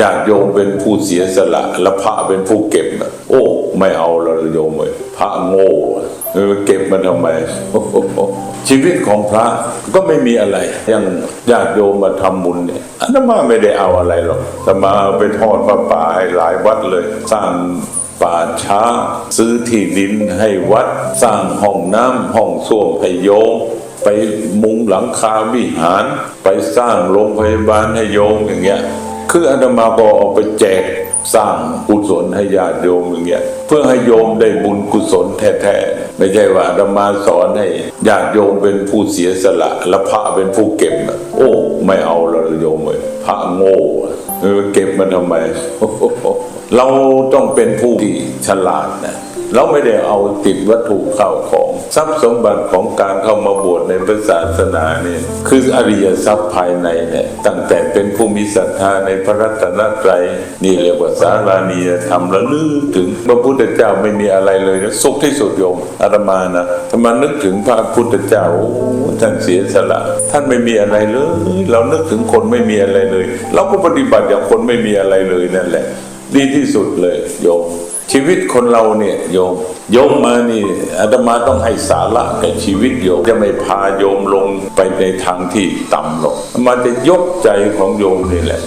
ญาติโยมเป็นผู้เสียสละและพระเป็นผู้เก็บโอ้ ไม่เอาเราโยมเลยพระโง่เออเก็บมันทำไม ชีวิตของพระก็ไม่มีอะไรอย่างญาติโยมมาทำบุญเนี่ยอาตมาไม่ได้เอาอะไรหรอกอาตมาไปทอดพระป่าให้หลายวัดเลย สร้างป่าช้า ซื้อที่ดินให้วัด สร้างห้องน้ำห้องส้วมให้โยมไปมุงหลังคาวิหาร ไปสร้างโรงพยาบาลให้โยมอย่างเงี้ย คืออาตมาก็เอาไปแจกสร้างกุศลให้ญาติโยมอย่างเงี้ยเพื่อให้โยมได้บุญกุศลแท้ๆไม่ใช่ว่าอาตมาสอนให้ญาติโยมเป็นผู้เสียสละและพระเป็นผู้เก็บโอ้ไม่เอาเราโยมเลยพระโง่เออเก็บมันทำไม เราต้องเป็นผู้ที่ฉลาดนะ เราไม่ได้เอาติดวัตถุเข้าของ ทรัพย์สมบัติของการเข้ามาบวชในพระศาสนาเนี่ยคืออริยทรัพย์ภายในเนี่ยตั้งแต่เป็นผู้มีศรัทธาในพระรัตนตรัยนี่เรียกว่าสารานียธรรมระลึกถึงพระพุทธเจ้าไม่มีอะไรเลยนะสุขที่สุดโยมอาตมานะอาตมานึกถึงพระพุทธเจ้าโอ้ท่านเสียสละ ท่านไม่มีอะไรเลยเรานึกถึงคนไม่มีอะไรเลย เราก็ปฏิบัติอย่างคนไม่มีอะไรเลยนั่นแหละ ดีที่สุดเลยโยม ชีวิตคนเราเนี่ยโยมโยมมานี่อาตมาต้องให้สาระแก่ชีวิตโยมจะไม่พาโยมลงไปในทางที่ต่ำหรอกมาจะยกใจของโยมนี่แหละ